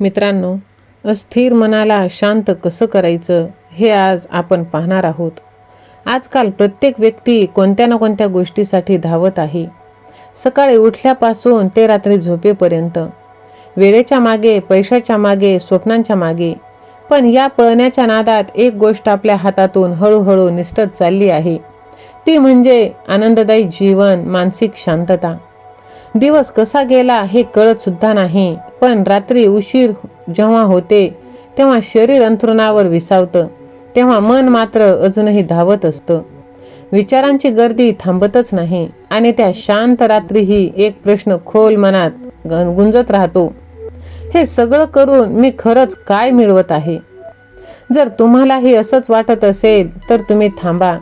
मित्रांनो अस्थिर मनाला शांत कसं करायचं हे आज आपण पाहणार आहोत. आजकाल प्रत्येक व्यक्ती कोणत्या ना कोणत्या गोष्टीसाठी धावत आहे. सकाळी उठल्यापासून ते रात्री झोपेपर्यंत. वेळेच्या मागे पैशाच्या मागे स्वप्नांच्या मागे. पण या पळण्याच्या नादात एक गोष्ट आपल्या हातातून हळूहळू निसटत चालली आहे. ती म्हणजे आनंददायी जीवन मानसिक शांतता. दिवस कसा गेला हे कळत सुद्धा नाही. पण रात्री उशीर जेव्हा होते तेव्हा शरीर अंथरुणावर विसावतं. तेव्हा मन मात्र अजूनही धावत असतं. विचारांची गर्दी थांबतच नाही आणि त्या शांत रात्रीही एक प्रश्न खोल मनात गुंजत राहतो. हे सगळं करून मी खरंच काय मिळवत आहे? जर तुम्हालाही असंच वाटत असेल तर तुम्ही थांबा.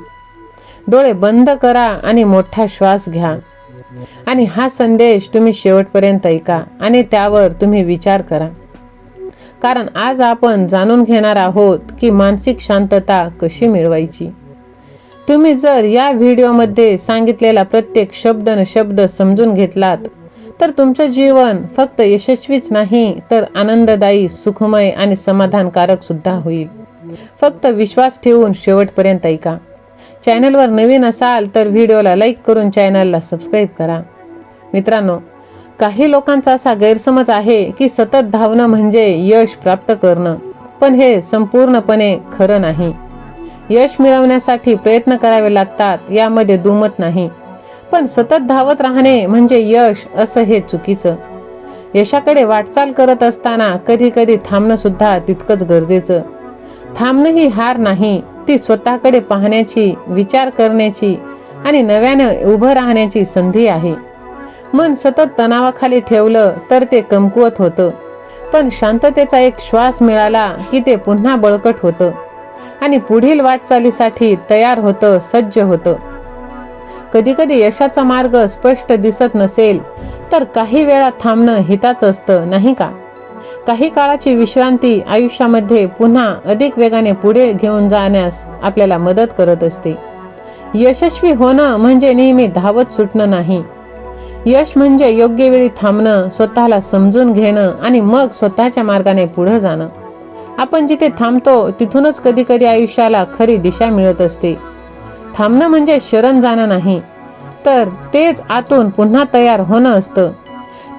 डोळे बंद करा आणि मोठा श्वास घ्या. आणि हा संदेश तुम्ही शेवटपर्यंत ऐका आणि त्यावर तुम्ही विचार करा. कारण आज आपण जाणून घेणार आहोत की मानसिक शांतता कशी मिळवायची. तुम्ही जर या व्हिडिओमध्ये सांगितलेला प्रत्येक शब्द न शब्द समजून घेतलात तर तुमचं जीवन फक्त यशस्वीच नाही तर आनंददायी सुखमय आणि समाधानकारक सुद्धा होईल. फक्त विश्वास ठेवून शेवटपर्यंत ऐका. चॅनलवर नवीन असाल तर व्हिडिओला लाईक करून चॅनलला सबस्क्राईब करा. मित्रांनो काही लोकांचा असा गैरसमज आहे की सतत धावणं म्हणजे यश प्राप्त करणं पण हे संपूर्णपणे खरं नाही. यश मिळवण्यासाठी प्रयत्न करावे लागतात यामध्ये दुमत नाही. पण सतत धावत राहणे म्हणजे यश असं हे चुकीचं. यशाकडे वाटचाल करत असताना कधी कधी थांबणं सुद्धा तितकंच गरजेचं. थांबणं ही हार नाही ती स्वतःकडे पाहण्याची विचार करण्याची आणि नव्याने उभं राहण्याची संधी आहे. मन सतत तणावाखाली ठेवलं तर ते कमकुवत होतं. पण शांततेचा एक श्वास मिळाला की ते पुन्हा बळकट होतं. आणि पुढील वाटचालीसाठी तयार होतं सज्ज होतं. कधीकधी यशाचा मार्ग स्पष्ट दिसत नसेल तर काही वेळा थांबणं हिताच असतं नाही का? काही काळाची विश्रांती आयुष्यामध्ये पुन्हा अधिक वेगाने पुढे घेऊन जाण्यास आपल्याला मदत करत असते. यशस्वी होणं म्हणजे नेहमी धावत सुटणं नाही. यश म्हणजे योग्य वेळी थांबणं स्वतःला समजून घेणं आणि मग स्वतःच्या मार्गाने पुढे जाणं. आपण जिथे थांबतो तिथूनच कधी कधी आयुष्याला खरी दिशा मिळत असते. थांबणं म्हणजे शरण जाणं नाही तर तेच आतून पुन्हा तयार होणं असतं.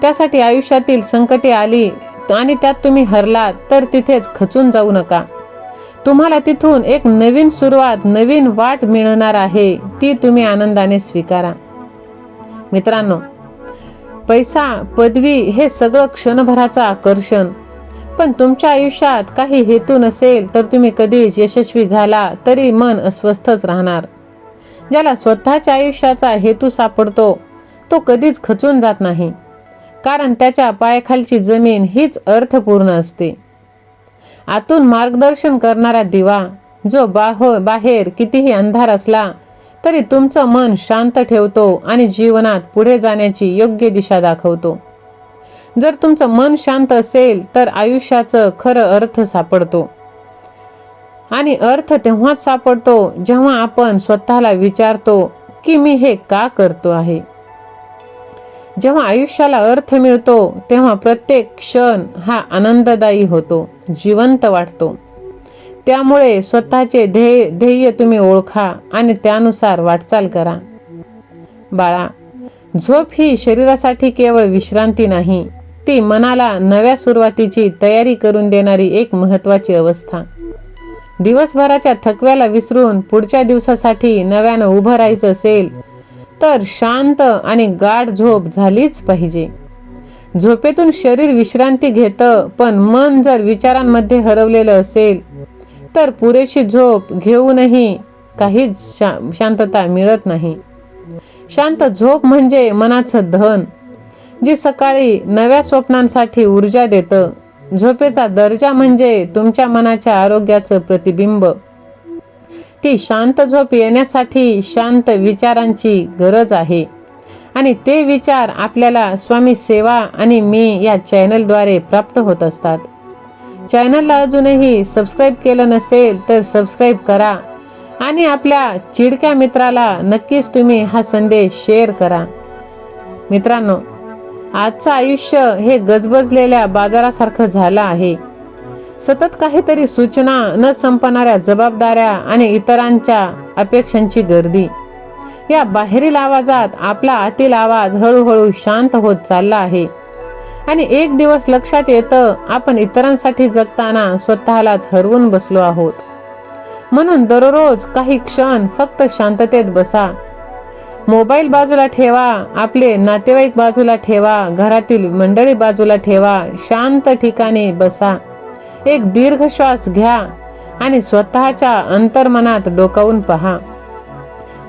त्यासाठी आयुष्यातील संकटे आली आणि त्यात तुम्ही हरलात तर तिथेच खचून जाऊ नका. तुम्हाला तिथून एक नवीन सुरुवात नवीन वाट मिळणार आहे ती तुम्ही आनंदाने स्वीकारा. मित्रांनो पैसा पदवी हे सगळं क्षणभराचं आकर्षण. पण तुमच्या आयुष्यात काही हेतू नसेल तर तुम्ही कधीच यशस्वी झाला तरी मन अस्वस्थच राहणार. ज्याला स्वतःच्या आयुष्याचा हेतू सापडतो तो कधीच खचून जात नाही. कारण त्याच्या पायाखालची जमीन हीच अर्थपूर्ण असते. आतून मार्गदर्शन करणारा दिवा जो बाहो बाहेर कितीही अंधार असला तरी तुमचं मन शांत ठेवतो आणि जीवनात पुढे जाण्याची योग्य दिशा दाखवतो. जर तुमचं मन शांत असेल तर आयुष्याचं खरं अर्थ सापडतो. आणि अर्थ तेव्हाच सापडतो जेव्हा आपण स्वतःला विचारतो की मी हे का करतो आहे? जेव्हा आयुष्याला अर्थ मिळतो तेव्हा प्रत्येक क्षण हा आनंददायी होतो जिवंत वाटतो. त्यामुळे स्वतःचे ध्येय ध्येय तुम्ही ओळखा आणि त्यानुसार वाटचाल करा. बाळा झोप ही शरीरासाठी केवळ विश्रांती नाही ती मनाला नव्या सुरुवातीची तयारी करून देणारी एक महत्त्वाची अवस्था. दिवसभराच्या थकव्याला विसरून पुढच्या दिवसासाठी नव्यानं उभं राहायचं असेल तर शांत आणि गाढ झोप झालीच पाहिजे. झोपेतून शरीर विश्रांती घेतं पण मन जर विचारांमध्ये हरवलेलं असेल तर पुरेशी झोप घेऊनही काहीच शा शांतता मिळत नाही. शांत झोप म्हणजे मनाचं धन जी सकाळी नव्या स्वप्नांसाठी ऊर्जा देतं. झोपेचा दर्जा म्हणजे तुमच्या मनाच्या आरोग्याचं प्रतिबिंब. ती शांत झोप येण्यासाठी शांत विचारांची गरज आहे. आणि ते विचार आपल्याला स्वामी सेवा आणि मी या चॅनलद्वारे प्राप्त होत असतात. चॅनलला अजूनही सबस्क्राईब केलं नसेल तर सबस्क्राईब करा आणि आपल्या चिडक्या मित्राला नक्कीच तुम्ही हा संदेश शेअर करा. मित्रांनो आजचं आयुष्य हे गजबजलेल्या बाजारासारखं झालं आहे. सतत काहीतरी सूचना न संपणाऱ्या जबाबदाऱ्या आणि इतरांच्या अपेक्षांची गर्दी. या बाहेरील आवाजात आपला आतील आवाज हळूहळू शांत होत चालला आहे. आणि एक दिवस लक्षात येतं आपण इतरांसाठी जगताना स्वतःलाच हरवून बसलो आहोत. म्हणून दररोज काही क्षण फक्त शांततेत बसा. मोबाईल बाजूला ठेवा आपले नातेवाईक बाजूला ठेवा घरातील मंडळी बाजूला ठेवा शांत ठिकाणी बसा. एक दीर्घ श्वास घ्या आणि स्वतःच्या अंतर्मनात डोकावून पहा.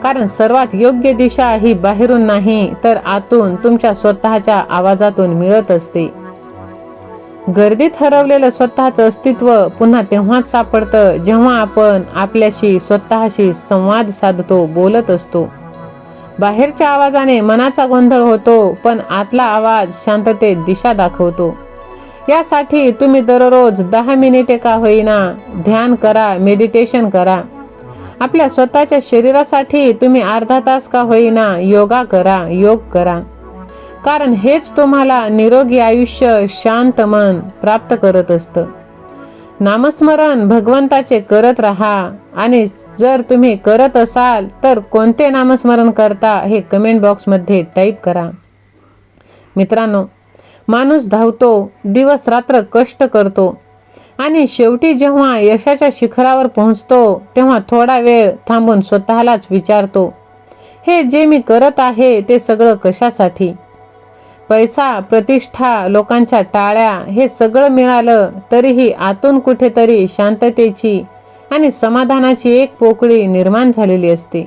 कारण सर्वात योग्य दिशा ही बाहेरून नाही तर आतून तुमच्या स्वतःच्या आवाजातून मिळत असते. गर्दीत हरवलेलं स्वतःचं अस्तित्व पुन्हा तेव्हाच सापडतं जेव्हा आपण आपल्याशी स्वतःशी संवाद साधतो बोलत असतो. बाहेरच्या आवाजाने मनाचा गोंधळ होतो पण आतला आवाज शांततेत दिशा दाखवतो. यासाठी तुम्ही दररोज दहा मिनिटे का होईना ध्यान करा मेडिटेशन करा. आपल्या स्वतःच्या शरीरासाठी तुम्ही अर्धा तास का होईना योगा करा योग करा. कारण हेच तुम्हाला निरोगी आयुष्य शांत मन प्राप्त करत असतं. नामस्मरण भगवंताचे करत राहा आणि जर तुम्ही करत असाल तर कोणते नामस्मरण करता हे कमेंट बॉक्समध्ये टाईप करा. मित्रांनो माणूस धावतो दिवस रात्र कष्ट करतो. आणि शेवटी जेव्हा यशाच्या शिखरावर पोहोचतो तेव्हा थोडा वेळ थांबून स्वतःलाच विचारतो हे जे मी करत आहे ते सगळं कशासाठी? पैसा प्रतिष्ठा लोकांच्या टाळ्या हे सगळं मिळालं तरीही आतून कुठेतरी शांततेची आणि समाधानाची एक पोकळी निर्माण झालेली असते.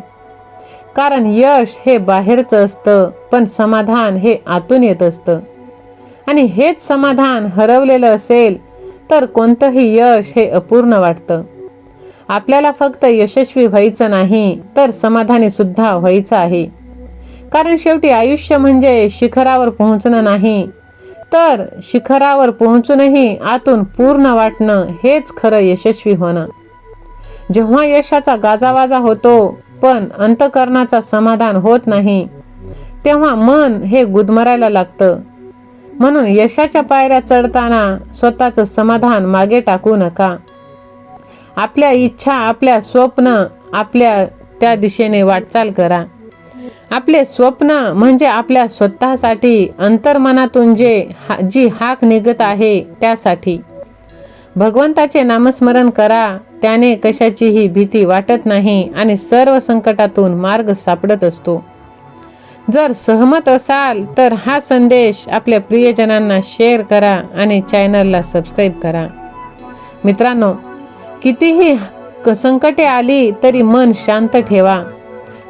कारण यश हे बाहेरचं असतं पण समाधान हे आतून येत असतं. आणि हेच समाधान हरवलेलं असेल तर कोणतंही यश हे अपूर्ण वाटतं. आपल्याला फक्त यशस्वी व्हायचं नाही तर समाधानी सुद्धा व्हायचं आहे. कारण शेवटी आयुष्य म्हणजे शिखरावर पोहोचणं नाही तर शिखरावर पोहोचूनही आतून पूर्ण वाटणं हेच खरं यशस्वी होणं. जेव्हा यशाचा गाजावाजा होतो पण अंतकरणाचा समाधान होत नाही तेव्हा मन हे गुदमरायला लागतं. म्हणून यशाच्या पायऱ्या चढताना स्वतःचं समाधान मागे टाकू नका. आपल्या इच्छा आपल्या स्वप्न आपल्या त्या दिशेने वाटचाल करा. आपले स्वप्न म्हणजे आपल्या स्वतःसाठी अंतर्मनातून जे हा जी हाक निघत आहे त्यासाठी. भगवंताचे नामस्मरण करा त्याने कशाचीही भीती वाटत नाही आणि सर्व संकटातून मार्ग सापडत असतो. जर सहमत असाल तर हा संदेश आपल्या प्रियजनांना शेअर करा आणि चॅनलला सबस्क्राईब करा. मित्रांनो कितीही क- संकटे आली तरी मन शांत ठेवा.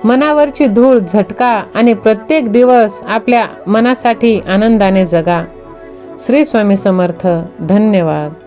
मनावरची धूळ झटका आणि प्रत्येक दिवस आपल्या मनासाठी आनंदाने जगा. श्री स्वामी समर्थ. धन्यवाद.